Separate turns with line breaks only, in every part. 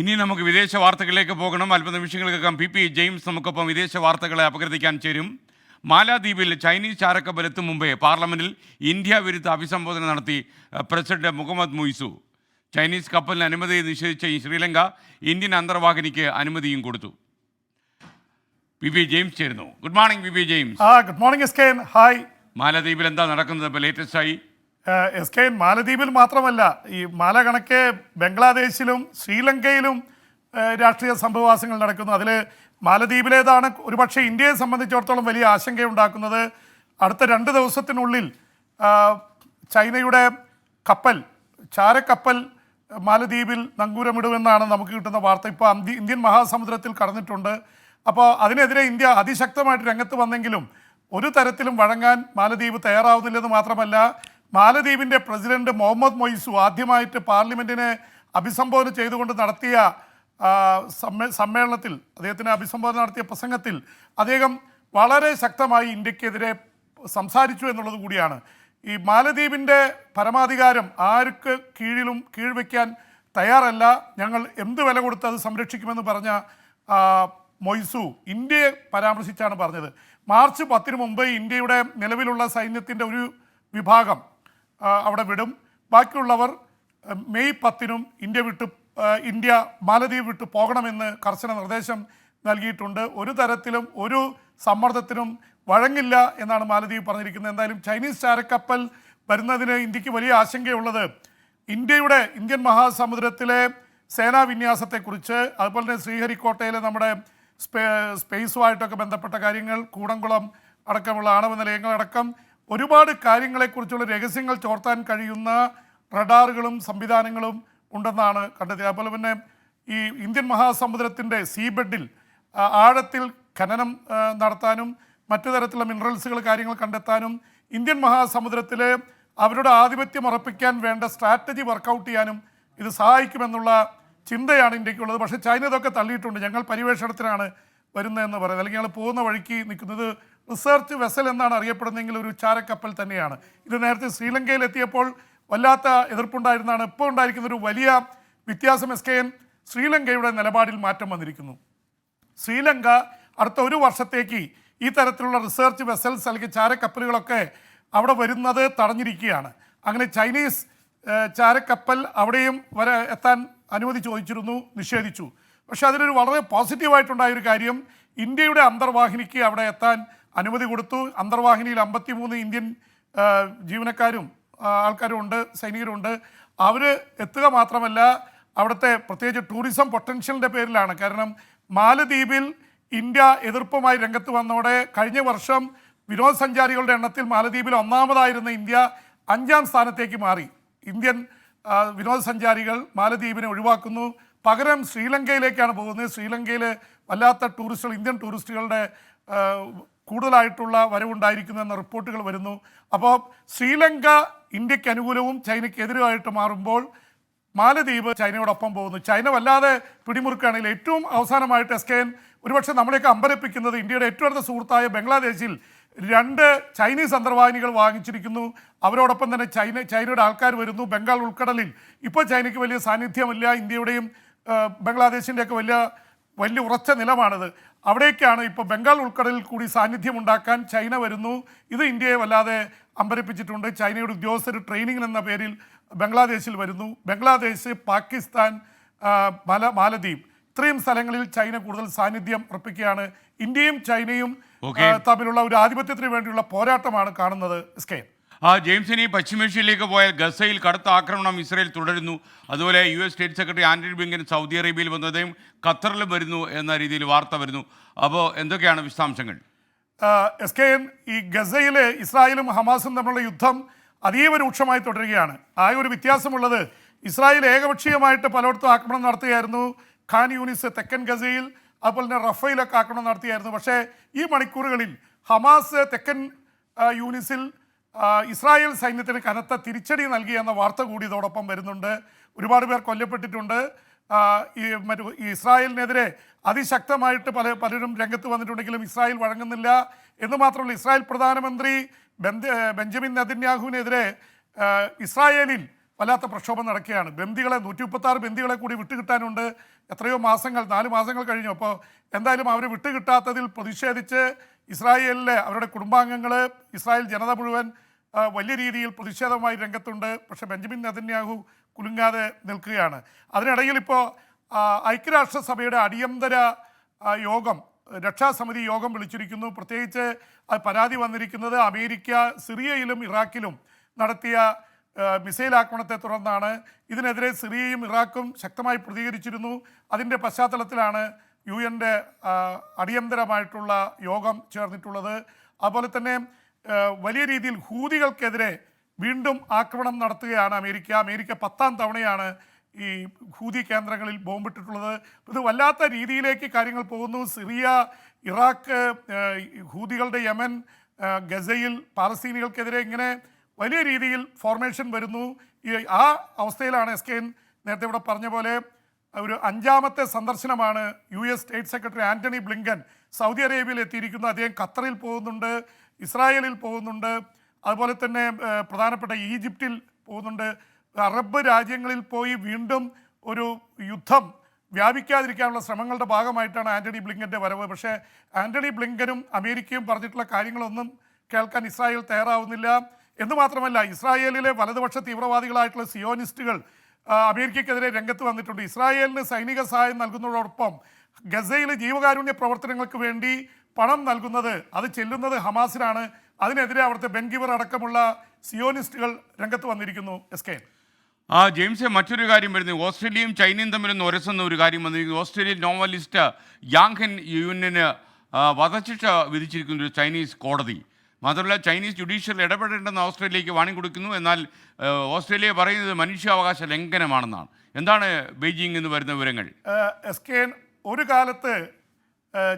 ഇനി നമുക്ക് വിദേശ വാർത്തകളിലേക്ക് പോകണം. അല്പനിമിഷങ്ങൾക്കകം പി പി ജെയിംസ് നമുക്കൊപ്പം വിദേശ വാർത്തകളെ അപഗ്രഥിക്കാൻ ചേരും. മാലാദ്വീപിൽ ചൈനീസ് ചാരക്കപ്പലെത്തും മുമ്പേ പാർലമെന്റിൽ ഇന്ത്യ വിരുദ്ധ അഭിസംബോധന നടത്തി പ്രസിഡന്റ് മുഹമ്മദ് മുയ്സു. ചൈനീസ് കപ്പലിന് അനുമതി നിഷേധിച്ച ഈ ശ്രീലങ്ക ഇന്ത്യൻ അന്തർവാഹിനിക്ക് അനുമതിയും കൊടുത്തു. പി പി ജെയിംസ് ചേരുന്നു. Good morning P P James.
Good morning hi.
മാലദ്വീപിൽ എന്താ നടക്കുന്നത്? ഇപ്പോൾ ലേറ്റസ്റ്റ് ആയി
എസ് കെ മാലദ്വീപിൽ മാത്രമല്ല ഈ മാല കണക്കെ ബംഗ്ലാദേശിലും ശ്രീലങ്കയിലും രാഷ്ട്രീയ സംഭവവാസങ്ങൾ നടക്കുന്നു. അതിൽ മാലദ്വീപിലേതാണ് ഒരുപക്ഷെ ഇന്ത്യയെ സംബന്ധിച്ചിടത്തോളം വലിയ ആശങ്കയുണ്ടാക്കുന്നത്. അടുത്ത രണ്ട് ദിവസത്തിനുള്ളിൽ ചൈനയുടെ കപ്പൽ ചാരക്കപ്പൽ മാലദ്വീപിൽ നങ്കൂരമിടുമെന്നാണ് നമുക്ക് കിട്ടുന്ന വാർത്ത. ഇപ്പോൾ ഇന്ത്യൻ മഹാസമുദ്രത്തിൽ കടന്നിട്ടുണ്ട്. അപ്പോൾ അതിനെതിരെ ഇന്ത്യ അതിശക്തമായിട്ട് രംഗത്ത് വന്നെങ്കിലും ഒരു തരത്തിലും വഴങ്ങാൻ മാലദ്വീപ് തയ്യാറാവുന്നില്ലെന്ന് മാത്രമല്ല മാലദ്വീപിന്റെ പ്രസിഡന്റ് മുഹമ്മദ് മൊയ്സു ആദ്യമായിട്ട് പാർലമെന്റിനെ അഭിസംബോധന ചെയ്തുകൊണ്ട് നടത്തിയ സമ്മേ- സമ്മേളനത്തിൽ അദ്ദേഹത്തിന് അഭിസംബോധന നടത്തിയ പ്രസംഗത്തിൽ അദ്ദേഹം വളരെ ശക്തമായി ഇന്ത്യക്കെതിരെ സംസാരിച്ചു എന്നുള്ളത് കൂടിയാണ്. ഈ മാലദ്വീപിന്റെ പരമാധികാരം ആർക്ക് കീഴിലും കീഴ്വയ്ക്കാൻ തയ്യാറല്ല. ഞങ്ങൾ എന്ത് വില കൊടുത്ത് അത് സംരക്ഷിക്കുമെന്ന് പറഞ്ഞ മൊയ്സു ഇന്ത്യയെ പരാമർശിച്ചാണ് പറഞ്ഞത്. മാർച്ച് പത്തിന് മുമ്പ് ഇന്ത്യയുടെ നിലവിലുള്ള സൈന്യത്തിന്റെ ഒരു വിഭാഗം അവിടെ വിടും. ബാക്കിയുള്ളവർ മെയ് പത്തിനും ഇന്ത്യ വിട്ട് ഇന്ത്യ മാലദ്വീപ് വിട്ട് പോകണമെന്ന് കർശന നിർദ്ദേശം നൽകിയിട്ടുണ്ട്. ഒരു തരത്തിലും ഒരു സമ്മർദ്ദത്തിനും വഴങ്ങില്ല എന്നാണ് മാലദ്വീപ് പറഞ്ഞിരിക്കുന്നത്. എന്തായാലും ചൈനീസ് ചാരക്കപ്പൽ വരുന്നതിന് ഇന്ത്യയ്ക്ക് വലിയ ആശങ്കയുള്ളത്. ഇന്ത്യയുടെ ഇന്ത്യൻ മഹാസമുദ്രത്തിലെ സേനാ വിന്യാസത്തെക്കുറിച്ച് അതുപോലെ തന്നെ ശ്രീഹരിക്കോട്ടയിലെ നമ്മുടെ സ്പേ സ്പേസുമായിട്ടൊക്കെ ബന്ധപ്പെട്ട കാര്യങ്ങൾ കൂടംകുളം അടക്കമുള്ള ആണവ നിലയങ്ങളടക്കം ഒരുപാട് കാര്യങ്ങളെക്കുറിച്ചുള്ള രഹസ്യങ്ങൾ ചോർത്താൻ കഴിയുന്ന റഡാറുകളും സംവിധാനങ്ങളും ഉണ്ടെന്നാണ് കണ്ടെത്തിയത്. അതുപോലെ തന്നെ ഈ ഇന്ത്യൻ മഹാസമുദ്രത്തിന്റെ സീബെഡിൽ ആഴത്തിൽ ഖനനം നടത്താനും മറ്റു തരത്തിലുള്ള മിനറൽസുകൾ കാര്യങ്ങൾ കണ്ടെത്താനും ഇന്ത്യൻ മഹാസമുദ്രത്തിലെ അവരുടെ ആധിപത്യം ഉറപ്പിക്കാൻ വേണ്ട സ്ട്രാറ്റജി വർക്കൗട്ട് ചെയ്യാനും ഇത് സഹായിക്കുമെന്നുള്ള ചിന്തയാണ് ഇന്ത്യക്കുള്ളത്. പക്ഷേ ചൈന ഇതൊക്കെ തള്ളിയിട്ടുണ്ട്. ഞങ്ങൾ പര്യവേഷണത്തിനാണ് വരുന്നതെന്ന് പറയുന്നത്. അല്ലെങ്കിൽ ഞങ്ങൾ പോകുന്ന വഴിക്ക് നിൽക്കുന്നത് റിസർച്ച് വെസൽ എന്നാണ് അറിയപ്പെടുന്നതെങ്കിൽ ഒരു ചാരക്കപ്പൽ തന്നെയാണ്. ഇത് നേരത്തെ ശ്രീലങ്കയിൽ എത്തിയപ്പോൾ വല്ലാത്ത എതിർപ്പുണ്ടായിരുന്നാണ്. ഇപ്പോൾ ഉണ്ടായിരിക്കുന്ന ഒരു വലിയ വ്യത്യാസം എസ് കെ എൻ ശ്രീലങ്കയുടെ നിലപാടിൽ മാറ്റം വന്നിരിക്കുന്നു. ശ്രീലങ്ക അടുത്ത ഒരു വർഷത്തേക്ക് ഈ തരത്തിലുള്ള റിസർച്ച് വെസൽസ് അല്ലെങ്കിൽ ചാരക്കപ്പലുകളൊക്കെ അവിടെ വരുന്നത് തടഞ്ഞിരിക്കുകയാണ്. അങ്ങനെ ചൈനീസ് ചാരക്കപ്പൽ അവിടെയും വരെ എത്താൻ അനുമതി ചോദിച്ചിരുന്നു നിഷേധിച്ചു. പക്ഷേ അതിലൊരു വളരെ പോസിറ്റീവായിട്ടുണ്ടായ ഒരു കാര്യം ഇന്ത്യയുടെ അന്തർവാഹിനിക്ക് അവിടെ എത്താൻ അനുമതി കൊടുത്തു. അന്തർവാഹിനിയിൽ അമ്പത്തിമൂന്ന് ഇന്ത്യൻ ജീവനക്കാരും ആൾക്കാരും ഉണ്ട് സൈനികരുണ്ട് അവർ എത്തുക മാത്രമല്ല അവിടുത്തെ പ്രത്യേകിച്ച് ടൂറിസം പൊട്ടൻഷ്യലിന്റെ പേരിലാണ്. കാരണം മാലദ്വീപിൽ ഇന്ത്യ എതിർപ്പുമായി രംഗത്ത് വന്നതോടെ കഴിഞ്ഞ വർഷം വിനോദസഞ്ചാരികളുടെ എണ്ണത്തിൽ മാലദ്വീപിൽ ഒന്നാമതായിരുന്ന ഇന്ത്യ അഞ്ചാം സ്ഥാനത്തേക്ക് മാറി. ഇന്ത്യൻ വിനോദസഞ്ചാരികൾ മാലദ്വീപിനെ ഒഴിവാക്കുന്നു. പകരം ശ്രീലങ്കയിലേക്കാണ് പോകുന്നത്. ശ്രീലങ്കയിൽ വല്ലാത്ത ടൂറിസ്റ്റുകൾ ഇന്ത്യൻ ടൂറിസ്റ്റുകളുടെ കൂടുതലായിട്ടുള്ള വരവുണ്ടായിരിക്കുന്നു എന്ന റിപ്പോർട്ടുകൾ വരുന്നു. അപ്പോൾ ശ്രീലങ്ക ഇന്ത്യയ്ക്ക് അനുകൂലവും ചൈനയ്ക്ക് എതിരുമായിട്ട് മാറുമ്പോൾ മാലദ്വീപ് ചൈനയോടൊപ്പം പോകുന്നു. ചൈന വല്ലാതെ പിടിമുറുക്കുകയാണെങ്കിൽ ഏറ്റവും അവസാനമായിട്ട് എസ് കെ എൻ ഒരുപക്ഷെ നമ്മളെയൊക്കെ അമ്പരപ്പിക്കുന്നത് ഇന്ത്യയുടെ ഏറ്റവും അടുത്ത സുഹൃത്തായ ബംഗ്ലാദേശിൽ രണ്ട് ചൈനീസ് അന്തർവാഹിനികൾ വാങ്ങിച്ചിരിക്കുന്നു. അവരോടൊപ്പം തന്നെ ചൈന ചൈനയുടെ ആൾക്കാർ വരുന്നു. ബംഗാൾ ഉൾക്കടലിൽ. ഇപ്പോൾ ചൈനയ്ക്ക് വലിയ സാന്നിധ്യമില്ല. ഇന്ത്യയുടെയും ബംഗ്ലാദേശിന്റെയൊക്കെ വലിയ വലിയ ഉറച്ച നിലമാണിത്. അവിടേക്കാണ് ഇപ്പോൾ ബംഗാൾ ഉൾക്കടലിൽ കൂടി സാന്നിധ്യം ഉണ്ടാക്കാൻ ചൈന വരുന്നു. ഇത് ഇന്ത്യയെ വല്ലാതെ അമ്പരപ്പിച്ചിട്ടുണ്ട്. ചൈനയുടെ ഉദ്യോഗസ്ഥർ ട്രെയിനിങ് എന്ന പേരിൽ ബംഗ്ലാദേശിൽ വരുന്നു. ബംഗ്ലാദേശ് പാകിസ്ഥാൻ മല മാലദ്വീപ്. ഇത്രയും സ്ഥലങ്ങളിൽ ചൈന കൂടുതൽ സാന്നിധ്യം ഉറപ്പിക്കുകയാണ്. ഇന്ത്യയും ചൈനയും. തമ്മിലുള്ള ഒരു ആധിപത്യത്തിന് വേണ്ടിയുള്ള പോരാട്ടമാണ് കാണുന്നത്. കെ
ആ ജെയിംസിനി പശ്ചിമേഷ്യയിലേക്ക് പോയാൽ ഗസയിൽ കടുത്ത ആക്രമണം ഇസ്രയേൽ തുടരുന്നു. അതുപോലെ U S state secretary Antony Blinken Saudi അറേബ്യയിൽ വന്നതേയും ഖത്തറിലും വരുന്നു എന്ന രീതിയിൽ വാർത്ത വരുന്നു. അപ്പോൾ എന്തൊക്കെയാണ് വിശദാംശങ്ങൾ?
എസ് കെ എൻ ഈ ഗസയിൽ ഇസ്രായേലും ഹമാസും തമ്മിലുള്ള യുദ്ധം അതീവ രൂക്ഷമായി തുടരുകയാണ്. ആ ഒരു വ്യത്യാസമുള്ളത് ഇസ്രായേൽ ഏകപക്ഷീയമായിട്ട് പലയിടത്തും ആക്രമണം നടത്തുകയായിരുന്നു. ഖാൻ യൂണിസ് തെക്കൻ ഗസയിൽ അതുപോലെ തന്നെ റഫയിലൊക്കെ ആക്രമണം നടത്തിയായിരുന്നു. പക്ഷേ ഈ മണിക്കൂറുകളിൽ ഹമാസ് തെക്കൻ യൂണിസിൽ ഇസ്രായേൽ സൈന്യത്തിന് കനത്ത തിരിച്ചടി നൽകി എന്ന വാർത്ത കൂടി ഇതോടൊപ്പം വരുന്നുണ്ട്. ഒരുപാട് പേർ കൊല്ലപ്പെട്ടിട്ടുണ്ട്. ഈ മറ്റു ഇസ്രായേലിനെതിരെ അതിശക്തമായിട്ട് പല പലരും രംഗത്ത് വന്നിട്ടുണ്ടെങ്കിലും ഇസ്രായേൽ വഴങ്ങുന്നില്ല. എന്ന് മാത്രമല്ല ഇസ്രായേൽ പ്രധാനമന്ത്രി ബെഞ്ചമിൻ നെതന്യാഹുവിനെതിരെ ഇസ്രായേലിൽ വല്ലാത്ത പ്രക്ഷോഭം നടക്കുകയാണ്. ബന്ദികളെ നൂറ്റി മുപ്പത്താറ് ബന്ദികളെ കൂടി വിട്ടുകിട്ടാനുണ്ട്. എത്രയോ മാസങ്ങൾ നാല് മാസങ്ങൾ കഴിഞ്ഞു. അപ്പോൾ എന്തായാലും അവർ വിട്ടുകിട്ടാത്തതിൽ പ്രതിഷേധിച്ച് ഇസ്രായേലിലെ അവരുടെ കുടുംബാംഗങ്ങൾ ഇസ്രായേൽ ജനത മുഴുവൻ വലിയ രീതിയിൽ പ്രതിഷേധമായി രംഗത്തുണ്ട്. പക്ഷേ ബെഞ്ചമിൻ നെതന്യാഹു കുലുങ്ങാതെ നിൽക്കുകയാണ്. അതിനിടയിൽ ഇപ്പോൾ ഐക്യരാഷ്ട്രസഭയുടെ അടിയന്തര യോഗം രക്ഷാസമിതി യോഗം വിളിച്ചിരിക്കുന്നു. പ്രത്യേകിച്ച് പരാതി വന്നിരിക്കുന്നത് അമേരിക്ക സിറിയയിലും ഇറാഖിലും നടത്തിയ മിസൈൽ ആക്രമണത്തെ തുടർന്നാണ് ഇതിനെതിരെ സിറിയയും ഇറാഖും ശക്തമായി പ്രതികരിച്ചിരുന്നു. അതിന്റെ പശ്ചാത്തലത്തിലാണ് യു എന്റെ അടിയന്തരമായിട്ടുള്ള യോഗം ചേർന്നിട്ടുള്ളത്. അതുപോലെ തന്നെ വലിയ രീതിയിൽ ഹൂതികൾക്കെതിരെ വീണ്ടും ആക്രമണം നടത്തുകയാണ് അമേരിക്ക. അമേരിക്ക പത്താം തവണയാണ് ഈ ഹൂതി കേന്ദ്രങ്ങളിൽ ബോംബിട്ടിട്ടുള്ളത്. ഇത് വല്ലാത്ത രീതിയിലേക്ക് കാര്യങ്ങൾ പോകുന്നു. സിറിയ ഇറാഖ് ഹൂതികളുടെ യമൻ ഗസയിൽ പാലസ്തീനികൾക്കെതിരെ ഇങ്ങനെ വലിയ രീതിയിൽ ഫോർമേഷൻ വരുന്നു. ആ അവസ്ഥയിലാണ് എസ് കെ നേരത്തെ ഇവിടെ പറഞ്ഞ പോലെ ഒരു അഞ്ചാമത്തെ സന്ദർശനമാണ് U S state secretary Antony Blinken Saudi അറേബ്യയിൽ എത്തിയിരിക്കുന്നു. അദ്ദേഹം ഖത്തറിൽ പോകുന്നുണ്ട് ഇസ്രായേലിൽ പോകുന്നുണ്ട് അതുപോലെ തന്നെ പ്രധാനപ്പെട്ട ഈജിപ്തിൽ പോകുന്നുണ്ട്. അറബ് രാജ്യങ്ങളിൽ പോയി വീണ്ടും ഒരു യുദ്ധം വ്യാപിക്കാതിരിക്കാനുള്ള ശ്രമങ്ങളുടെ ഭാഗമായിട്ടാണ് ആന്റണി ബ്ലിങ്കന്റെ വരവ്. പക്ഷേ ആന്റണി ബ്ലിങ്കനും അമേരിക്കയും പറഞ്ഞിട്ടുള്ള കാര്യങ്ങളൊന്നും കേൾക്കാൻ ഇസ്രായേൽ തയ്യാറാവുന്നില്ല. എന്ന് മാത്രമല്ല ഇസ്രായേലിലെ വലതുപക്ഷ തീവ്രവാദികളായിട്ടുള്ള സിയോനിസ്റ്റുകൾ അമേരിക്കക്കെതിരെ രംഗത്ത് വന്നിട്ടുണ്ട്. ഇസ്രായേലിന് സൈനിക സഹായം നൽകുന്നതോടൊപ്പം ഗസയിലെ ജീവകാരുണ്യ പ്രവർത്തനങ്ങൾക്ക് വേണ്ടി പണം നൽകുന്നത് അത് ചെല്ലുന്നത് ഹമാസിനാണ്. അതിനെതിരെ അവിടുത്തെ ബെൻഗിവർ അടക്കമുള്ള സിയോനിസ്റ്റുകൾ രംഗത്ത് വന്നിരിക്കുന്നു. എസ് കെ
ആ ജെയിംസെ മറ്റൊരു കാര്യം വരുന്നത് ഓസ്ട്രേലിയയും ചൈനയും തമ്മിലൊന്ന് ഉരസുന്ന ഒരു കാര്യം വന്നിരിക്കുന്നു. ഓസ്ട്രേലിയൻ നോവലിസ്റ്റ് യാങ്ഹൻ യുന്നിന് വധശിക്ഷ വിധിച്ചിരിക്കുന്ന ഒരു ചൈനീസ് കോടതി. മാത്രമല്ല ചൈനീസ് ജുഡീഷ്യൽ ഇടപെടേണ്ടെന്ന് ഓസ്ട്രേലിയക്ക് വാണി കൊടുക്കുന്നു. എന്നാൽ ഓസ്ട്രേലിയ പറയുന്നത് മനുഷ്യാവകാശ ലംഘനമാണെന്നാണ്. എന്താണ് ബെയ്ജിംഗ് എന്ന് വരുന്ന വിവരങ്ങൾ?
എസ് കെ ഒരു കാലത്ത്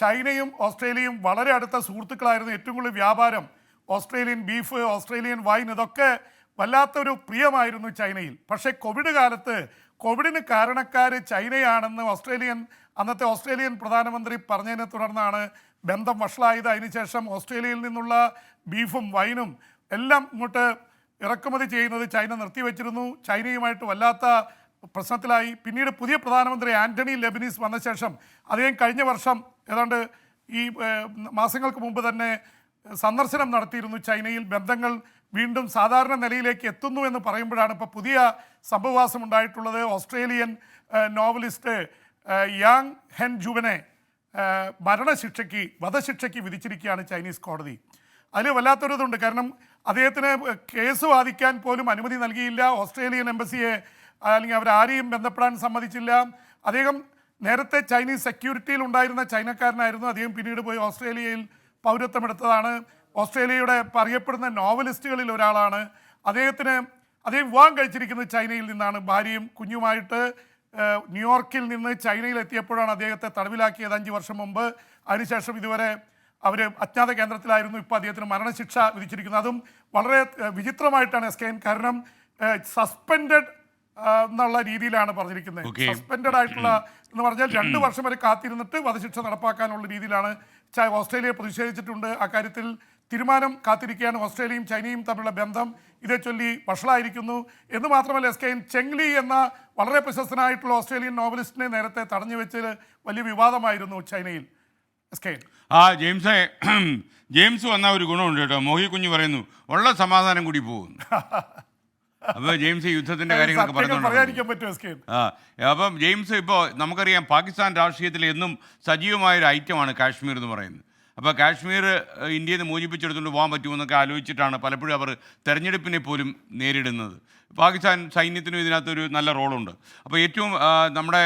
ചൈനയും ഓസ്ട്രേലിയയും വളരെ അടുത്ത സുഹൃത്തുക്കളായിരുന്നു. ഏറ്റവും കൂടുതൽ വ്യാപാരം ഓസ്ട്രേലിയൻ ബീഫ് ഓസ്ട്രേലിയൻ വൈൻ ഇതൊക്കെ വല്ലാത്തൊരു പ്രിയമായിരുന്നു ചൈനയിൽ. പക്ഷേ കോവിഡ് കാലത്ത് കോവിഡിന് കാരണക്കാർ ചൈനയാണെന്ന് ഓസ്ട്രേലിയൻ അന്നത്തെ ഓസ്ട്രേലിയൻ പ്രധാനമന്ത്രി പറഞ്ഞതിനെ തുടർന്നാണ് ബന്ധം വഷളായത് അതിനുശേഷം ഓസ്ട്രേലിയയിൽ നിന്നുള്ള ബീഫും വൈനും എല്ലാം ഇങ്ങോട്ട് ഇറക്കുമതി ചെയ്യുന്നത് ചൈന നിർത്തിവെച്ചിരുന്നു. ചൈനയുമായിട്ട് വല്ലാത്ത പ്രശ്നത്തിലായി. പിന്നീട് പുതിയ പ്രധാനമന്ത്രി ആന്റണി ലെബനീസ് വന്ന ശേഷം അദ്ദേഹം കഴിഞ്ഞ വർഷം ഏതാണ്ട് ഈ മാസങ്ങൾക്ക് മുമ്പ് തന്നെ സന്ദർശനം നടത്തിയിരുന്നു ചൈനയിൽ. ബന്ധങ്ങൾ വീണ്ടും സാധാരണ നിലയിലേക്ക് എത്തുന്നു എന്ന് പറയുമ്പോഴാണ് ഇപ്പോൾ പുതിയ സംഭവവാസം ഉണ്ടായിട്ടുള്ളത് ഓസ്ട്രേലിയൻ നോവലിസ്റ്റ് യാങ് ഹെൻ ജുവനെ മരണശിക്ഷയ്ക്ക് വധശിക്ഷയ്ക്ക് വിധിച്ചിരിക്കുകയാണ് ചൈനീസ് കോടതി. അതിൽ വല്ലാത്തൊരിതുണ്ട്. കാരണം അദ്ദേഹത്തിന് കേസ് വാദിക്കാൻ പോലും അനുമതി നൽകിയില്ല. ഓസ്ട്രേലിയൻ എംബസിയെ അല്ലെങ്കിൽ അവരാരെയും ബന്ധപ്പെടാൻ സമ്മതിച്ചില്ല. അദ്ദേഹം നേരത്തെ ചൈനീസ് സെക്യൂരിറ്റിയിൽ ഉണ്ടായിരുന്ന ചൈനക്കാരനായിരുന്നു. അദ്ദേഹം പിന്നീട് പോയി ഓസ്ട്രേലിയയിൽ പൗരത്വമെടുത്തതാണ് ഓസ്ട്രേലിയയുടെ അറിയപ്പെടുന്ന നോവലിസ്റ്റുകളിൽ ഒരാളാണ്. അദ്ദേഹത്തിന് അദ്ദേഹം വിവാഹം കഴിച്ചിരിക്കുന്നത് ചൈനയിൽ നിന്നാണ്. ഭാര്യയും കുഞ്ഞുമായിട്ട് ന്യൂയോർക്കിൽ നിന്ന് ചൈനയിൽ എത്തിയപ്പോഴാണ് അദ്ദേഹത്തെ തടവിലാക്കിയത് അഞ്ച് വർഷം മുമ്പ്. അതിനുശേഷം ഇതുവരെ അവർ അജ്ഞാത കേന്ദ്രത്തിലായിരുന്നു. ഇപ്പോൾ അദ്ദേഹത്തിന് മരണശിക്ഷ വിധിച്ചിരിക്കുന്നത് അതും വളരെ വിചിത്രമായിട്ടാണ് എസ് കെ എൻ കാരണം സസ്പെൻഡഡ് എന്നുള്ള രീതിയിലാണ് പറഞ്ഞിരിക്കുന്നത്. സസ്പെൻഡഡ് ആയിട്ടുള്ള എന്ന് പറഞ്ഞാൽ രണ്ട് വർഷം വരെ കാത്തിരുന്നിട്ട് വധശിക്ഷ നടപ്പാക്കാനുള്ള രീതിയിലാണ് ഓസ്ട്രേലിയ പ്രതിഷേധിച്ചിട്ടുണ്ട്. അക്കാര്യത്തിൽ തീരുമാനം കാത്തിരിക്കുകയാണ്. ഓസ്ട്രേലിയയും ചൈനയും തമ്മിലുള്ള ബന്ധം ഇതേ ചൊല്ലി വഷളായിരിക്കുന്നു. എന്ന് മാത്രമല്ല എസ് കെ എൻ ചെങ്ലി എന്ന വളരെ പ്രശസ്തനായിട്ടുള്ള ഓസ്ട്രേലിയൻ നോവലിസ്റ്റിനെ നേരത്തെ തടഞ്ഞു വെച്ചത് വലിയ വിവാദമായിരുന്നു ചൈനയിൽ. S K N.
ആ ജെയിംസ് ജെയിംസ് വന്ന ഒരു ഗുണമുണ്ട് കേട്ടോ. മോഹി കുഞ്ഞു പറയുന്നു ഉള്ള സമാധാനം കൂടി പോകും അപ്പോൾ ജെയിംസ് യുദ്ധത്തിന്റെ കാര്യങ്ങളൊക്കെ പറഞ്ഞു അപ്പം ജെയിംസ് ഇപ്പോൾ നമുക്കറിയാം പാകിസ്ഥാൻ രാഷ്ട്രീയത്തിൽ എന്നും സജീവമായ ഒരു ഐറ്റമാണ് കാശ്മീർ എന്ന് പറയുന്നത്. അപ്പോൾ കാശ്മീർ ഇന്ത്യയിൽ നിന്ന് മോചിപ്പിച്ചെടുത്തുകൊണ്ട് പോകാൻ പറ്റുമെന്നൊക്കെ ആലോചിച്ചിട്ടാണ് പലപ്പോഴും അവർ തെരഞ്ഞെടുപ്പിനെ പോലും നേരിടുന്നത്. പാകിസ്ഥാൻ സൈന്യത്തിനും ഇതിനകത്തൊരു നല്ല റോളുണ്ട്. അപ്പോൾ ഏറ്റവും നമ്മുടെ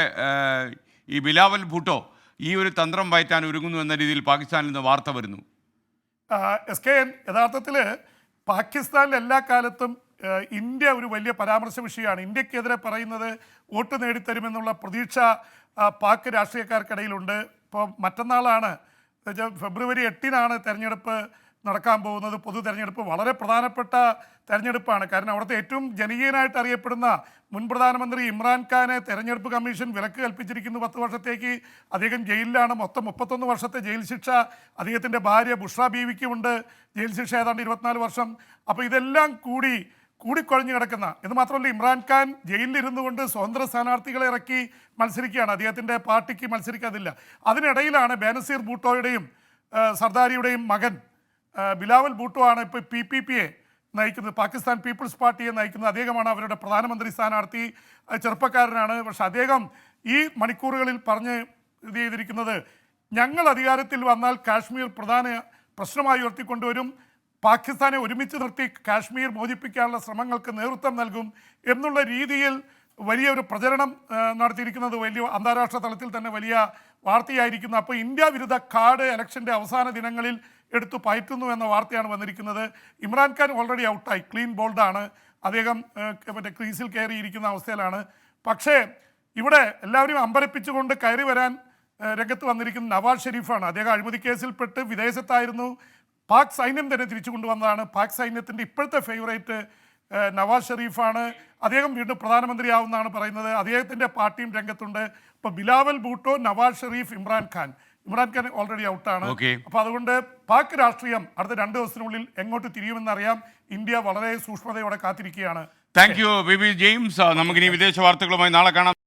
ഈ ബിലാവൽ ഭൂട്ടോ ഈ ഒരു തന്ത്രം വയറ്റാൻ ഒരുങ്ങുന്നു എന്ന രീതിയിൽ പാകിസ്ഥാനിൽ നിന്ന് വാർത്ത വരുന്നു.
എസ് കെ എൻ യഥാർത്ഥത്തിൽ പാകിസ്ഥാനിൽ എല്ലാ കാലത്തും ഇന്ത്യ ഒരു വലിയ പരാമർശ വിഷയമാണ്. ഇന്ത്യക്കെതിരെ പറയുന്നത് വോട്ട് നേടിത്തരുമെന്നുള്ള പ്രതീക്ഷ പാക് രാഷ്ട്രീയക്കാർക്കിടയിലുണ്ട്. ഇപ്പോൾ മറ്റന്നാളാണ് എന്നുവെച്ചാൽ ഫെബ്രുവരി എട്ടിനാണ് തെരഞ്ഞെടുപ്പ് നടക്കാൻ പോകുന്നത്. പൊതു തെരഞ്ഞെടുപ്പ് വളരെ പ്രധാനപ്പെട്ട തെരഞ്ഞെടുപ്പാണ്. കാരണം അവിടുത്തെ ഏറ്റവും ജനകീയനായിട്ട് അറിയപ്പെടുന്ന മുൻ പ്രധാനമന്ത്രി ഇമ്രാൻഖാനെ തെരഞ്ഞെടുപ്പ് കമ്മീഷൻ വിലക്ക് കൽപ്പിച്ചിരിക്കുന്നു പത്ത് വർഷത്തേക്ക്. അദ്ദേഹം ജയിലിലാണ്. മൊത്തം മുപ്പത്തൊന്ന് വർഷത്തെ ജയിൽ ശിക്ഷ അദ്ദേഹത്തിന്റെ ഭാര്യ ബുഷ്ര ബീവിക്കുമുണ്ട്. ജയിൽ ശിക്ഷ ഏതാണ്ട് ഇരുപത്തിനാല് വർഷം. അപ്പോൾ ഇതെല്ലാം കൂടി കൂടിക്കുഴഞ്ഞു കിടക്കുന്ന എന്ന് മാത്രമല്ല ഇമ്രാൻഖാൻ ജയിലിലിരുന്നു കൊണ്ട് സ്വതന്ത്ര സ്ഥാനാർത്ഥികളെ ഇറക്കി മത്സരിക്കുകയാണ്. അദ്ദേഹത്തിന്റെ പാർട്ടിക്ക് മത്സരിക്കാതില്ല. അതിനിടയിലാണ് ബാനസീർ ബൂട്ടോയുടെയും സർദാരിയുടെയും മകൻ ബിലാവൽ ബൂട്ടോ ആണ് ഇപ്പോൾ പി പി പിയെ നയിക്കുന്നത്. പാകിസ്ഥാൻ പീപ്പിൾസ് പാർട്ടിയെ നയിക്കുന്നത്. അദ്ദേഹമാണ് അവരുടെ പ്രധാനമന്ത്രി സ്ഥാനാർത്ഥി. ചെറുപ്പക്കാരനാണ്. പക്ഷെ അദ്ദേഹം ഈ മണിക്കൂറുകളിൽ പറഞ്ഞ് ഇത് ചെയ്തിരിക്കുന്നത് ഞങ്ങൾ അധികാരത്തിൽ വന്നാൽ കാശ്മീർ പ്രധാന പ്രശ്നമായി ഉയർത്തിക്കൊണ്ടുവരും. പാകിസ്ഥാനെ ഒരുമിച്ച് നിർത്തി കാശ്മീർ മോചിപ്പിക്കാനുള്ള ശ്രമങ്ങൾക്ക് നേതൃത്വം നൽകും എന്നുള്ള രീതിയിൽ വലിയൊരു പ്രചരണം നടത്തിയിരിക്കുന്നത് വലിയ അന്താരാഷ്ട്ര തലത്തിൽ തന്നെ വലിയ വാർത്തയായിരിക്കുന്നു. അപ്പോൾ ഇന്ത്യ വിരുദ്ധ കാർഡ് ഇലക്ഷന്റെ അവസാന ദിനങ്ങളിൽ എടുത്തു പയറ്റുന്നു എന്ന വാർത്തയാണ് വന്നിരിക്കുന്നത്. ഇമ്രാൻഖാൻ ഓൾറെഡി ഔട്ടായി ക്ലീൻ ബോൾഡാണ് അദ്ദേഹം മറ്റേ ക്രീസിൽ കയറിയിരിക്കുന്ന അവസ്ഥയിലാണ്. പക്ഷേ ഇവിടെ എല്ലാവരും അമ്പരപ്പിച്ചുകൊണ്ട് കയറി വരാൻ രംഗത്ത് വന്നിരിക്കുന്ന നവാസ് ഷെരീഫാണ്. അദ്ദേഹം അഴിമതി കേസിൽപ്പെട്ട് വിദേശത്തായിരുന്നു. പാക് സൈന്യം തന്നെ തിരിച്ചു കൊണ്ടുവന്നതാണ്. പാക് സൈന്യത്തിന്റെ ഇപ്പോഴത്തെ ഫേവറേറ്റ് നവാസ് ഷെരീഫാണ്. അദ്ദേഹം വീണ്ടും പ്രധാനമന്ത്രിയാവുമെന്നാണ് പറയുന്നത്. അദ്ദേഹത്തിന്റെ പാർട്ടിയും രംഗത്തുണ്ട്. ഇപ്പോൾ ബിലാവൽ ഭൂട്ടോ നവാസ് ഷെരീഫ് ഇമ്രാൻഖാൻ ഇമ്രാൻഖാൻ ഓൾറെഡി ഔട്ടാണ്. അപ്പോൾ അതുകൊണ്ട് പാക് രാഷ്ട്രീയം അടുത്ത രണ്ട് ദിവസത്തിനുള്ളിൽ എങ്ങോട്ട് തിരിയുമെന്നറിയാം. ഇന്ത്യ വളരെ സൂക്ഷ്മതയോടെ കാത്തിരിക്കുകയാണ്.
Thank you B B James നമുക്കിനി വിദേശ വാർത്തകളുമായി നാളെ കാണാം.